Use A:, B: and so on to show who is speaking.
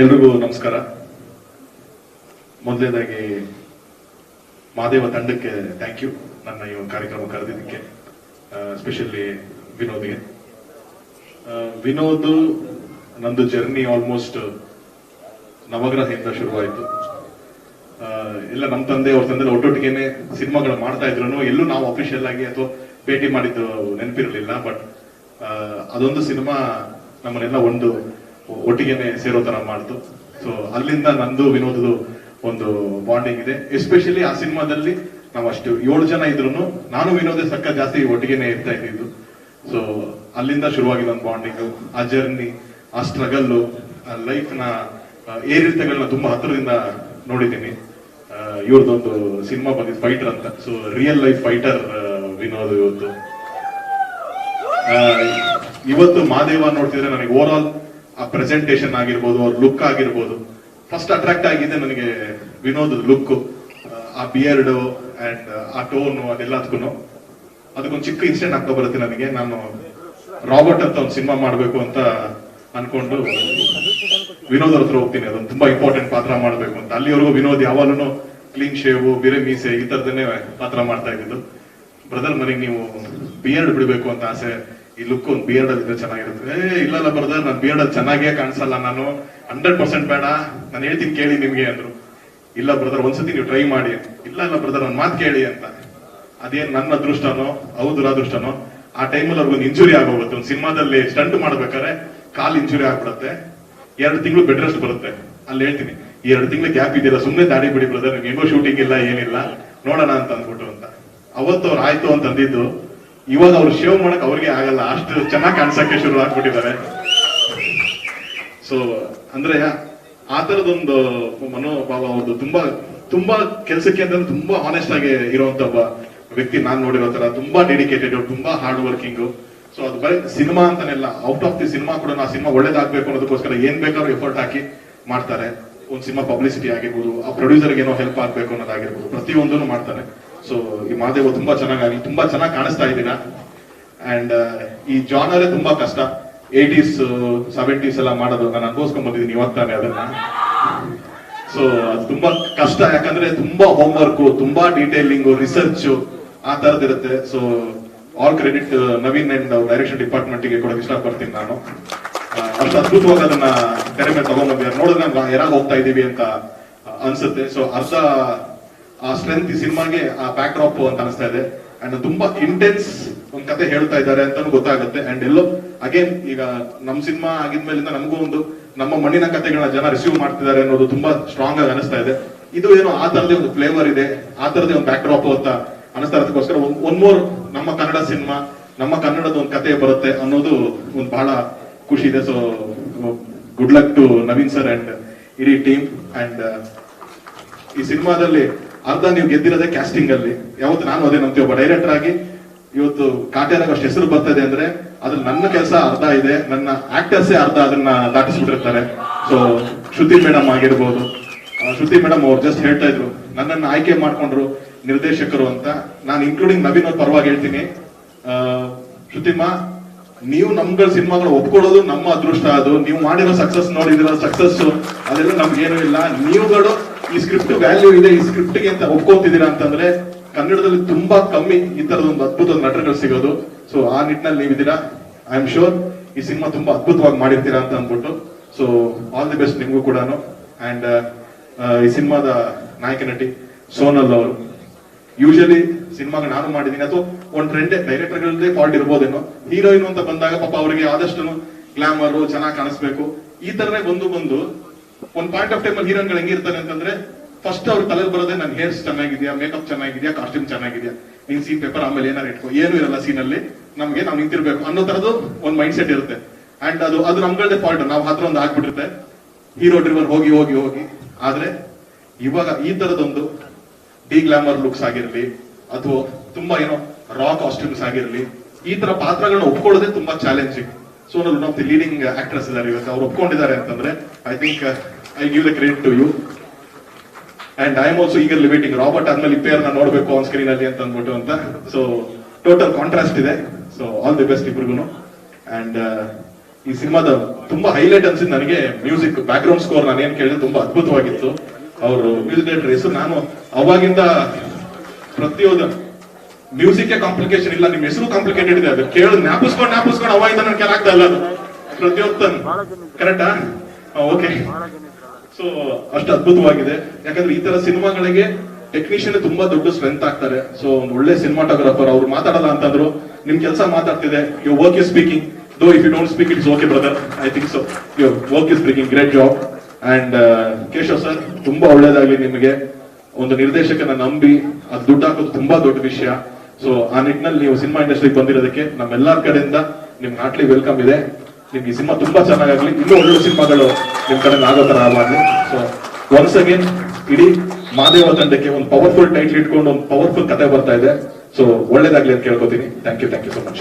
A: ಎಲ್ರಿಗೂ ನಮಸ್ಕಾರ. ಮೊದಲನೇದಾಗಿ ಮಹಾದೇವ ತಂಡಕ್ಕೆ ಥ್ಯಾಂಕ್ ಯು ನನ್ನ ಈ ಕಾರ್ಯಕ್ರಮ ಕರೆದಿದ್ದಕ್ಕೆ ಸ್ಪೆಷಲಿ ವಿನೋದ್ಗೆ. ವಿನೋದ್ ನಂದು ಜರ್ನಿ ಆಲ್ಮೋಸ್ಟ್ ನವಗ್ರಹದಿಂದ ಶುರುವಾಯಿತು. ಎಲ್ಲ ನಮ್ಮ ತಂದೆ ಅವ್ರ ತಂದೆ ಒಟ್ಟೊಟ್ಟಿಗೆನೆ ಸಿನಿಮಾಗಳು ಮಾಡ್ತಾ ಇದ್ರು ಎಲ್ಲೂ ನಾವು ಅಫಿಷಿಯಲ್ ಆಗಿ ಅಥವಾ ಭೇಟಿ ಮಾಡಿದ್ದು ನೆನಪಿರಲಿಲ್ಲ ಬಟ್ ಅದೊಂದು ಸಿನಿಮಾ ನಮ್ಮನ್ನೆಲ್ಲ ಒಂದು ಒಟ್ಟಿಗೆನೆ ಸೇರೋ ತರ ಮಾಡ್ತು. ಸೊ ಅಲ್ಲಿಂದ ನಂದು ವಿನೋದದು ಒಂದು ಬಾಂಡಿಂಗ್ ಇದೆ. ಎಸ್ಪೆಷಲಿ ಆ ಸಿನಿಮಾದಲ್ಲಿ ನಾವು ಅಷ್ಟು ಏಳು ಜನ ಇದ್ರು ನಾನು ವಿನೋದ ಸಕ್ಕ ಜಾಸ್ತಿ ಒಟ್ಟಿಗೆನೆ ಇರ್ತಾ ಇದ್ದಿದ್ದು. ಸೊ ಅಲ್ಲಿಂದ ಶುರುವಾಗಿ ಒಂದು ಬಾಂಡಿಂಗ್ ಆ ಜರ್ನಿ ಆ ಸ್ಟ್ರಗಲ್ ಆ ಲೈಫ್ನ ಏರಿಳಿತಗಳನ್ನ ತುಂಬಾ ಹತ್ತಿರದಿಂದ ನೋಡಿದ್ದೀನಿ. ಇವ್ರದ್ದೊಂದು ಸಿನಿಮಾ ಬಂದಿದ್ದು ಫೈಟರ್ ಅಂತ. So real life fighter Vinod ಇವತ್ತು. ಇವತ್ತು ಮಾದೇವ ನೋಡ್ತಿದ್ರೆ ನನಗೆ ಓವರ್ ಆಲ್ ಆ ಪ್ರೆಸೆಂಟೇಶನ್ ಆಗಿರ್ಬೋದು, ಅವ್ರ ಲುಕ್ ಆಗಿರ್ಬೋದು. ಫಸ್ಟ್ ಅಟ್ರಾಕ್ಟ್ ಆಗಿದೆ ನನಗೆ ವಿನೋದ್ ಲುಕ್ ಆ ಬಿಯರ್ಡ್ ಅಂಡ್ ಆ ಟೋನು ಅದೆಲ್ಲದಕ್ಕೂ ಅದಕ್ಕೊಂದು ಚಿಕ್ಕ ಇನ್ಸಿಡೆಂಟ್ ಆಗ್ತಾ ಬರುತ್ತೆ ನನಗೆ. ನಾನು ರಾಬರ್ಟ್ ಅಂತ ಒಂದು ಸಿನಿಮಾ ಮಾಡಬೇಕು ಅಂತ ಅನ್ಕೊಂಡು ವಿನೋದ್ ಹತ್ರ ಹೋಗ್ತೀನಿ. ಅದೊಂದು ತುಂಬಾ ಇಂಪಾರ್ಟೆಂಟ್ ಪಾತ್ರ ಮಾಡಬೇಕು ಅಂತ. ಅಲ್ಲಿವರೆಗೂ ವಿನೋದ್ ಯಾವಾಗಲೂ ಕ್ಲೀನ್ ಶೇವ್ ಬಿರೆ ಮೀಸೆ ಈ ತರದನ್ನೇ ಪಾತ್ರ ಮಾಡ್ತಾ ಇದ್ದಿದ್ದು. ಬ್ರದರ್ ಮನೆಗೆ ನೀವು ಬಿಯರ್ಡ್ ಬಿಡಬೇಕು ಅಂತ ಆಸೆ ಈ ಲುಕ್ ಒಂದು ಬಿಯರ್ಡ್ ಅಲ್ಲಿ ಇದ್ರೆ ಚೆನ್ನಾಗಿರುತ್ತೆ. ಏ, ಇಲ್ಲಲ್ಲ ಬರ್ದ ನಾನು ಬಿಯರ್ಡ್ ಅಲ್ಲಿ ಚೆನ್ನಾಗೇ ಕಾಣಿಸಲ್ಲ ನಾನು. ಹಂಡ್ರೆಡ್ ಪರ್ಸೆಂಟ್ ಬೇಡ. ನಾನು ಹೇಳ್ತೀನಿ ಕೇಳಿ ನಿಮ್ಗೆ ಅಂದ್ರು. ಇಲ್ಲ ಬ್ರದರ್ ಒಂದ್ಸತಿ ನೀವು ಟ್ರೈ ಮಾಡಿ ಇಲ್ಲ ಇಲ್ಲ ಬ್ರದರ್ ನನ್ನ ಮಾತು ಕೇಳಿ ಅಂತ. ಅದೇನ್ ನನ್ನ ಅದೃಷ್ಟನೋ, ಹೌದು ಅದೃಷ್ಟನೋ ಆ ಟೈಮಲ್ಲಿ ಅವ್ರಿಗೊಂದು ಇಂಜುರಿ ಆಗೋಗುತ್ತೆ. ಒಂದು ಸಿನಿಮಾದಲ್ಲಿ ಸ್ಟಂಟ್ ಮಾಡ್ಬೇಕಾದ್ರೆ ಕಾಲ್ ಇಂಜುರಿ ಆಗ್ಬಿಡುತ್ತೆ. ಎರಡು ತಿಂಗಳು ಬೆಡ್ ರೆಸ್ಟ್ ಬರುತ್ತೆ. ಅಲ್ಲಿ ಹೇಳ್ತೀನಿ, ಈ ಎರಡು ತಿಂಗಳು ಗ್ಯಾಪ್ ಇದೆಯಲ್ಲ ಸುಮ್ಮನೆ ದಾಡಿ ಬಿಡಿ ಬ್ರದರ್ ನಿಮ್ಗೆ ಶೂಟಿಂಗ್ ಇಲ್ಲ, ಏನಿಲ್ಲ. ನೋಡೋಣ ಅಂತ ಅಂದ್ಬಿಟ್ಟು ಅಂತ. ಅವತ್ತು ಅವ್ರು ಆಯ್ತು ಅಂತ ಅಂದಿದ್ದು ಇವಾಗ ಅವ್ರು ಶೇವ್ ಮಾಡಕ್ ಅವ್ರಿಗೆ ಆಗಲ್ಲ. ಅಷ್ಟು ಚೆನ್ನಾಗಿ ಕಾಣಿಸಕ್ಕೆ ಶುರು ಆಗ್ಬಿಟ್ಟಿದ್ದಾರೆ. ಸೊ ಅಂದ್ರೆ ಆ ತರದೊಂದು ಮನೋಭಾವ ಅವ್ರದ್ದು ತುಂಬಾ ತುಂಬಾ ಕೆಲಸಕ್ಕೆ ಅಂದ್ರೆ ತುಂಬಾ ಆನೆಸ್ಟ್ ಆಗಿ ಇರುವಂತ ಒಬ್ಬ ವ್ಯಕ್ತಿ ನಾನ್ ನೋಡಿರೋ ತರ ತುಂಬಾ ಡೆಡಿಕೇಟೆಡ್ ತುಂಬಾ ಹಾರ್ಡ್ ವರ್ಕಿಂಗ್ ಸೊ ಅದು ಬರೀ ಸಿನಿಮಾ ಅಂತಾನೆಲ್ಲ ಔಟ್ ಆಫ್ ದಿ ಸಿನಿಮಾ ಕೂಡ ನಾ ಸಿನಿಮಾ ಒಳ್ಳೇದಾಗಬೇಕು ಅನ್ನೋದಕ್ಕೋಸ್ಕರ ಏನ್ ಬೇಕಾದ್ರೂ ಎಫರ್ಟ್ ಹಾಕಿ ಮಾಡ್ತಾರೆ. ಒಂದ್ ಸಿನಿಮಾ ಪಬ್ಲಿಸಿಟಿ ಆಗಿರ್ಬೋದು, ಆ ಪ್ರೊಡ್ಯೂಸರ್ಗೆ ಏನೋ ಹೆಲ್ಪ್ ಆಗ್ಬೇಕು ಅನ್ನೋದಾಗಿರ್ಬೋದು, ಪ್ರತಿಯೊಂದನ್ನು ಮಾಡ್ತಾರೆ. ಸೊ ಈ ಮಹಾದೇವ ತುಂಬಾ ಚೆನ್ನಾಗಿ ತುಂಬಾ ಚೆನ್ನಾಗಿ ಕಾಣಿಸ್ತಾ ಇದ್ದೀರಾ ಅಂಡ್ ಈ ಜಾನರೇ ತುಂಬಾ ಕಷ್ಟ. ಏಟೀಸ್ ಸೆವೆಂಟೀಸ್ ಎಲ್ಲ ಮಾಡೋದು. ನಾನು ಅನ್ಕೋಸ್ಕೊಂಡ್ ಬಂದಿದ್ದೀನಿ ಇವತ್ತಾನೆ ತಾನೇ ಅದನ್ನ. ಸೊ ಅದು ತುಂಬಾ ಕಷ್ಟ. ಯಾಕಂದ್ರೆ ತುಂಬಾ ಹೋಮ್ ವರ್ಕ್ ತುಂಬಾ ಡೀಟೇಲಿಂಗ್ ರಿಸರ್ಚ್ ಆ ತರದಿರುತ್ತೆ so all credit Naveen and direction ಡಿಪಾರ್ಟ್ಮೆಂಟ್ಗೆ ಕೊಡಕ್ಕೆ ಇಷ್ಟಪಡ್ತೀನಿ ನಾನು. ಆ, ಅಷ್ಟು ಅದ್ಭುತವಾಗಿ ಅದನ್ನ ತೆರೆ ಮೇಲೆ ತಗೊಂಡ್ಬಂದಿದ್ದಾರೆ ನೋಡಿದ್ರೆ ಯಾರಾಗ ಹೋಗ್ತಾ ಇದೀವಿ ಅಂತ ಅನ್ಸುತ್ತೆ. ಸೊ ಅರ್ಧ ಆ ಸ್ಟ್ರೆಂತ್ ಈ ಸಿನಿಮಾಗೆ ಆ ಬ್ಯಾಕ್ ಡ್ರಾಪ್ ಅಂತ ಅನಿಸ್ತಾ ಇದೆ. ಅಂಡ್ ತುಂಬಾ ಇಂಟೆನ್ಸ್ ಒಂದ್ ಕತೆ ಹೇಳ್ತಾ ಇದ್ದಾರೆ ಅಂತಾನು ಗೊತ್ತಾಗುತ್ತೆ. ಅಂಡ್ ಎಲ್ಲೋ ಅಗೇನ್ ಈಗ ನಮ್ ಸಿನಿಮಾ ಆಗಿದ್ಮೇಲಿಂದ ನಮಗೂ ಒಂದು ನಮ್ಮ ಮಣ್ಣಿನ ಕತೆಗಳನ್ನ ಜನ ರಿಸೀವ್ ಮಾಡ್ತಿದ್ದಾರೆ ಅನ್ನೋದು ತುಂಬಾ ಸ್ಟ್ರಾಂಗ್ ಆಗಿ ಅನಿಸ್ತಾ ಇದೆ. ಇದು ಏನೋ ಆ ತರದೇ ಒಂದು ಫ್ಲೇವರ್ ಇದೆ, ಆ ತರದೇ ಒಂದು ಬ್ಯಾಕ್ ಡ್ರಾಪ್ ಅಂತ ಅನಿಸ್ತಾ ಇರೋದಕ್ಕೋಸ್ಕರ ಒನ್ ಮೋರ್ ನಮ್ಮ ಕನ್ನಡ ಸಿನಿಮಾ, ನಮ್ಮ ಕನ್ನಡದ ಒಂದು ಕತೆ ಬರುತ್ತೆ ಅನ್ನೋದು ಒಂದು ಬಹಳ ಖುಷಿ ಇದೆ. So good luck to Naveen sir and ಇಡೀ ಟೀಮ್ ಅಂಡ್ ಈ ಸಿನಿಮಾದಲ್ಲಿ ಅರ್ಧ ನೀವು ಗೆದ್ದಿರೋದೇ ಕ್ಯಾಸ್ಟಿಂಗ್ ಅಲ್ಲಿ. ಯಾವತ್ತು ನಾನು ಅದೇ ನಂಬ್ತೀವಿ. ಒಬ್ಬ ಡೈರೆಕ್ಟರ್ ಆಗಿ ಇವತ್ತು ಕಾಟ್ಯಾನಾಗ ಅಷ್ಟು ಹೆಸರು ಬರ್ತದೆ ಅಂದ್ರೆ ಅದ್ರಲ್ಲಿ ನನ್ನ ಕೆಲಸ ಅರ್ಧ ಇದೆ. ನನ್ನ ಆಕ್ಟರ್ಸೇ ಅರ್ಧ ಅದನ್ನ ದಾಟಿಸ್ಬಿಟ್ಟಿರ್ತಾರೆ. ಸೊ ಶ್ರುತಿ ಮೇಡಮ್ ಆಗಿರ್ಬೋದು. ಶ್ರುತಿ ಮೇಡಮ್ ಅವ್ರು ಜಸ್ಟ್ ಹೇಳ್ತಾ ಇದ್ರು, ನನ್ನನ್ನು ಆಯ್ಕೆ ಮಾಡ್ಕೊಂಡ್ರು ನಿರ್ದೇಶಕರು ಅಂತ. ನಾನು ಇನ್ಕ್ಲೂಡಿಂಗ್ ನವೀನ್ ಅವ್ರ ಪರವಾಗಿ ಹೇಳ್ತೀನಿ. ಶ್ರುತಿಮ್ಮ ಶ್ರುತಿಮಾ ನೀವು ನಮ್ಗಳ ಸಿನಿಮಾಗಳು ಒಪ್ಕೊಳ್ಳೋದು ನಮ್ಮ ಅದೃಷ್ಟ ಅದು. ನೀವು ಮಾಡಿರೋ ಸಕ್ಸಸ್ ನೋಡಿದಿರೋ ಸಕ್ಸಸ್ ಅದೆಲ್ಲ ನಮ್ಗೇನು ಇಲ್ಲ. ನೀವುಗಳು ಈ ಸ್ಕ್ರಿಪ್ಟ್ ವ್ಯಾಲ್ಯೂ ಇದೆ ಈ ಸ್ಕ್ರಿಪ್ಟ್ಗೆ ಅಂತ ಒಪ್ಕೋತಿದ್ದೀರಾ ಅಂತಂದ್ರೆ ಕನ್ನಡದಲ್ಲಿ ತುಂಬಾ ಕಮ್ಮಿ ಈ ತರದ ಒಂದು ಅದ್ಭುತ ನಟರುಗಳು ಸಿಗೋದು. ಸೊ ಆ ನಿಟ್ಟಿನಲ್ಲಿ ನೀವಿದ್ದೀರಾ? ಐ ಆಮ್ ಶೋರ್ ಈ ಸಿನಿಮಾ ತುಂಬಾ ಅದ್ಭುತವಾಗಿ ಮಾಡಿರ್ತೀರಾ ಅಂತ ಅಂದ್ಬಿಟ್ಟು. ಸೊ ಆಲ್ ದಿ ಬೆಸ್ಟ್ ನಿಮ್ಗೂ ಕೂಡ ಅಂಡ್ ಈ ಸಿನಿಮಾದ ನಾಯಕ ನಟಿ ಸೋನಲ್ ಅವರು. ಯೂಶಲಿ ಸಿನಿಮಾಗ ನಾನು ಮಾಡಿದ್ದೀನಿ. ಅಥವಾ ಒಂದ್ ಟ್ರೆಂಡ್ ಡೈರೆಕ್ಟರ್ಗಳದ್ದೇ ಫಾಲ್ಟ್ ಇರ್ಬೋದೇನೋ. ಹೀರೋಯಿನ್ ಅಂತ ಬಂದಾಗ ಪಾಪ ಅವರಿಗೆ ಆದಷ್ಟು ಗ್ಲಾಮರ್ ಚೆನ್ನಾಗಿ ಕಾಣಿಸ್ಬೇಕು. ಈ ತರನೇ ಬಂದು ಬಂದು ಒಂದ್ ಪಾಯಿಂಟ್ ಆಫ್ ಟೈಮ್ ಅಲ್ಲಿ ಹೀರೋನ್ಗಳು ಹೆಂಗಿರ್ತಾರೆ ಅಂತಂದ್ರೆ ಫಸ್ಟ್ ಅವ್ರ ತಲೆ ಬರೋದೇ ನನ್ನ ಹೇರ್ಸ್ ಚೆನ್ನಾಗಿದ್ಯಾ ಮೇಕಪ್ ಚೆನ್ನಾಗಿದ್ಯಾ ಕಾಸ್ಟ್ಯೂಮ್ ಚೆನ್ನಾಗಿದ್ಯಾ? ನೀನ್ ಸೀನ್ ಪೇಪರ್ ಆಮೇಲೆ ಏನಾರು ಇಟ್ಕೋ. ಏನು ಇರಲ್ಲ ಸೀನ್ ಅಲ್ಲಿ. ನಮ್ಗೆ ನಾವ್ ನಿಂತಿರ್ಬೇಕು. ಅನ್ನೋ ತರದ್ದು ಒಂದ್ ಮೈಂಡ್ ಸೆಟ್ ಇರುತ್ತೆ. ಅಂಡ್ ಅದು ಅದು ನಮ್ಗಳದೇ ಫಾಲ್ಟ್ ನಾವು ಹತ್ರ ಒಂದು ಆಗ್ಬಿಟ್ಟಿರುತ್ತೆ. ಹೀರೋ ಡ್ರಿವರ್ ಹೋಗಿ ಹೋಗಿ ಹೋಗಿ. ಆದ್ರೆ, ಇವಾಗ ಈ ತರದೊಂದು ಡಿ ಗ್ಲಾಮರ್ ಲುಕ್ಸ್ ಆಗಿರ್ಲಿ, ಅಥವಾ ತುಂಬಾ ಏನೋ ರಾ ಕಾಸ್ಟ್ಯೂಮ್ಸ್ ಆಗಿರ್ಲಿ, ಈ ತರ ಪಾತ್ರಗಳನ್ನ ಒಪ್ಕೊಳ್ಳೋದೇ ತುಂಬಾ challenging so one of the leading actress ಇದ್ದಾರೆ ಇವತ್ತು ಅವ್ರು ಒಪ್ಕೊಂಡಿದ್ದಾರೆ ಅಂತಂದ್ರೆ I think I give the credit to you and I am also ಈಗ ಲಿಮಿಟಿಂಗ್ ರಾಬರ್ಟ್ ಆದ್ಮೇಲೆ ಇಪ್ಪೇರ್ನ ನೋಡಬೇಕು ಆನ್ ಸ್ಕ್ರೀನ್ ಅಲ್ಲಿ ಅಂತ ಅಂದ್ಬಿಟ್ಟು ಅಂತ. ಸೊ ಟೋಟಲ್ ಕಾಂಟ್ರಾಸ್ಟ್ ಇದೆ. ಸೊ ಆಲ್ ದಿ ಬೆಸ್ಟ್ ಇಬ್ರಿಗೂ ಅಂಡ್ ಈ ಸಿನಿಮಾದ ತುಂಬಾ ಹೈಲೈಟ್ ಅನ್ಸಿದ್ ನನಗೆ ಮ್ಯೂಸಿಕ್ ಬ್ಯಾಕ್ ಗ್ರೌಂಡ್ ಸ್ಕೋರ್ ನಾನು ಏನ್ ಕೇಳಿದ್ರೆ ತುಂಬಾ ಅದ್ಭುತವಾಗಿತ್ತು. ಅವರು ಮ್ಯೂಸಿಕ್ ಡೈರೆಕ್ಟರ್ ಹೆಸರು ನಾನು. ಅವಾಗಿಂದ ಪ್ರತಿಯೊಂದು ಮ್ಯೂಸಿಕ್ ಕಾಂಪ್ಲಿಕೇಶನ್ ಇಲ್ಲ. ನಿಮ್ಮ ಹೆಸರು ಕಾಂಪ್ಲಿಕೇಟೆಡ್ ಇದೆ. ಅದು ಕೇಳಿ ಜ್ಞಾಪಿಸ್ಕೊಂಡು ಜ್ಞಾಪಿಸ್ಕೊಂಡು ಅವಾಗಿಂದ ನನ್ ಕೆಲಾಗ್ತಾ ಇಲ್ಲ ಅದು. ಪ್ರತಿಯೊಂದು ಕರೆಕ್ಟಾ ಓಕೆ ಸೊ ಅಷ್ಟು ಅದ್ಭುತವಾಗಿದೆ. ಯಾಕಂದ್ರೆ ಈ ತರ ಸಿನಿಮಾಗಳಿಗೆ ಟೆಕ್ನಿಷಿಯನ್ ತುಂಬಾ ದೊಡ್ಡ ಸ್ಟ್ರೆಂತ್ ಆಗ್ತಾರೆ. ಸೊ ಒಳ್ಳೆ ಸಿನಿಮಾಟೋಗ್ರಾಫರ್ ಅವ್ರು ಮಾತಾಡಲ್ಲ ಅಂತಂದ್ರು ನಿಮ್ ಕೆಲಸ ಮಾತಾಡ್ತಿದೆ you work is speaking though if you don't speak it's okay brother I think so you work is speaking great job and Keshav sir ತುಂಬಾ ಒಳ್ಳೇದಾಗ್ಲಿ ನಿಮಗೆ. ಒಂದು ನಿರ್ದೇಶಕನ ನಂಬಿ, ಅದು ದುಡ್ಡು ಹಾಕೋದು ತುಂಬಾ ದೊಡ್ಡ ವಿಷಯ. ಸೊ ಆ ನಿಟ್ಟಿನಲ್ಲಿ ನೀವು ಸಿನಿಮಾ ಇಂಡಸ್ಟ್ರಿಗೆ ಬಂದಿರೋದಕ್ಕೆ ನಮ್ಮೆಲ್ಲರ ಕಡೆಯಿಂದ ನಿಮ್ಗೆ ಹಾರ್ಟ್ಲಿ ವೆಲ್ಕಮ್ ಇದೆ. ನಿಮ್ಗೆ ಈ ಸಿನಿಮಾ ತುಂಬಾ ಚೆನ್ನಾಗಾಗ್ಲಿ. ಇನ್ನೂ ಒಳ್ಳೆ ಸಿನಿಮಾಗಳು ನಿಮ್ ಕಡೆ ಆಗೋ ತರ ಆಗಲಿ ಸೊ ಒನ್ಸ್ ಅಗೇನ್ ಇಡೀ ಮಾದೇವ ತಂಡಕ್ಕೆ ಒಂದು ಪವರ್ಫುಲ್ ಟೈಟ್ಲ್ ಇಟ್ಕೊಂಡು, ಒಂದು ಪವರ್ಫುಲ್ ಕತೆ ಬರ್ತಾ ಇದೆ. ಸೊ ಒಳ್ಳೇದಾಗ್ಲಿ ಅಂತ ಕೇಳ್ಕೊತೀನಿ. Thank you thank you so much